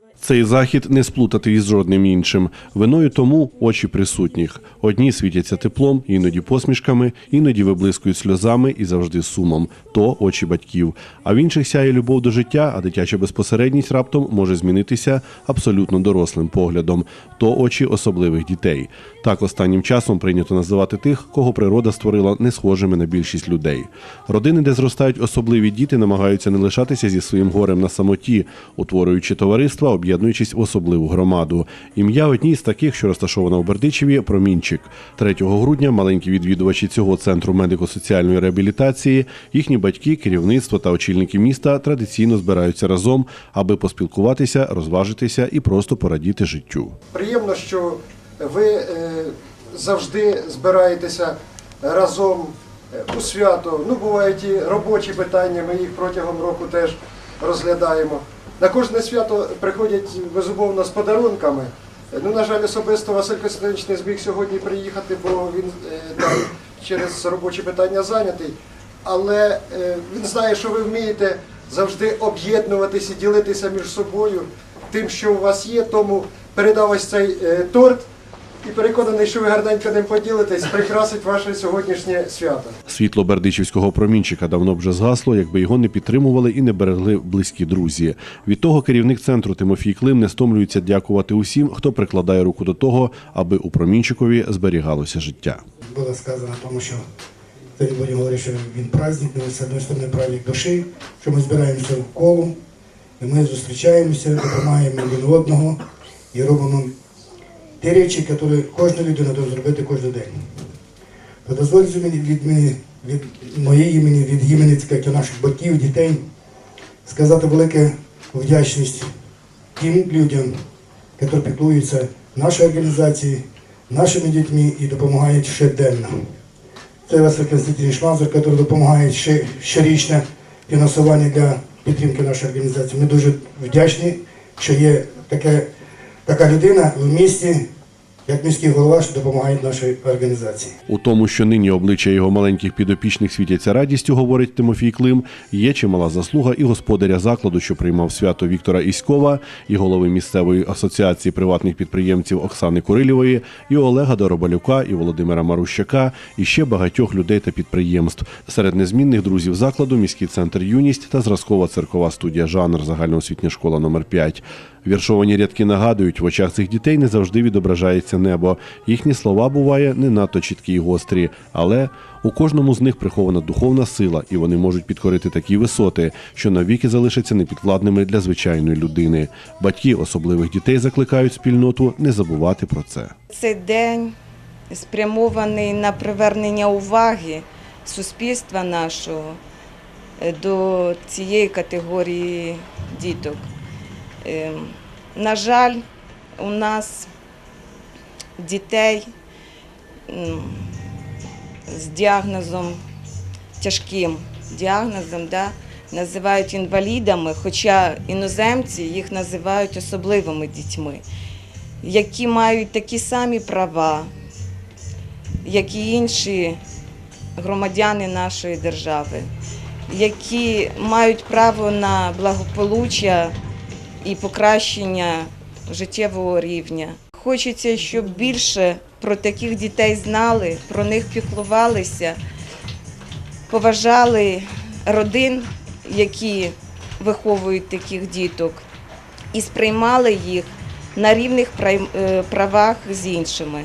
so Цей захід не сплутати із жодним іншим. Виною тому очі присутніх. Одні світяться теплом, іноді посмішками, іноді виблискують сльозами і завжди сумом. То очі батьків. А в інших сяє любов до життя, а дитяча безпосередність раптом може змінитися абсолютно дорослим поглядом. То очі особливих дітей. Так останнім часом прийнято називати тих, кого природа створила не схожими на більшість людей. Родини, де зростають особливі діти, намагаються не лишатися зі своїм горем на самоті, утворюючи товариства, об'єднуючись в особливу громаду. Ім'я одній з таких, що розташована в Бердичеві, промінчик. 3 грудня маленькі відвідувачі цього центру медико-соціальної реабілітації, їхні батьки, керівництво та очільники міста традиційно збираються разом, аби поспілкуватися, розважитися і просто порадіти життю. Приємно, що ви е, завжди збираєтеся разом е, у свято. Ну, бувають і робочі питання, ми їх протягом року теж розглядаємо. На кожне свято приходять безумовно з подарунками. Ну, на жаль, особисто Василь Костянтинович не зміг сьогодні приїхати, бо він е, там через робочі питання зайнятий. Але е, він знає, що ви вмієте завжди об'єднуватися, ділитися між собою тим, що у вас є, тому передав ось цей е, торт і переконаний, що ви гарненько ним поділитесь, прикрасить ваше сьогоднішнє свято. Світло бердичівського промінчика давно б вже згасло, якби його не підтримували і не берегли близькі друзі. Від того керівник центру Тимофій Клим не стомлюється дякувати усім, хто прикладає руку до того, аби у промінчикові зберігалося життя. было сказано о том, що це не будемо говорити, що він праздник, але з однієї сторони праздник душі, що ми збираємося в колу, і ми зустрічаємося, допомагаємо один одного і робимо ті речі, які кожна людина повинна зробити кожен день. Дозвольте мені від, мені, від моєї імені, від імені сказати, наших батьків, дітей, сказати велике вдячність тим людям, які піклуються нашої організації, нашими дітьми і допомагають щоденно. Це Василь Константинович Мазур, який допомагає щорічне фінансування для підтримки нашої організації. Ми дуже вдячні, що є таке, така людина в місті, як міський голова, що допомагає нашій організації. У тому, що нині обличчя його маленьких підопічних світяться радістю, говорить Тимофій Клим, є чимала заслуга і господаря закладу, що приймав свято Віктора Іськова, і голови місцевої асоціації приватних підприємців Оксани Курилєвої, і Олега Доробалюка, і Володимира Марущака, і ще багатьох людей та підприємств. Серед незмінних друзів закладу міський центр Юність та зразкова церкова студія Жанр загальноосвітня школа номер 5 Віршовані рядки нагадують, в очах цих дітей не завжди відображається небо. Їхні слова буває не надто чіткі й гострі, але у кожному з них прихована духовна сила, і вони можуть підкорити такі висоти, що навіки залишаться непідвладними для звичайної людини. Батьки особливих дітей закликають спільноту не забувати про це. Цей день спрямований на привернення уваги суспільства нашого е, до цієї категорії діток. Ем, На жаль, у нас дітей з діагнозом тяжким діагнозом да, називають інвалідами, хоча іноземці їх називають особливими дітьми які мають такі самі права, як і інші громадяни нашої держави, які мають право на благополуччя і покращення життєвого рівня. Хочеться, щоб більше про таких дітей знали, про них піклувалися, поважали родин, які виховують таких діток, і сприймали їх на рівних е, правах з іншими.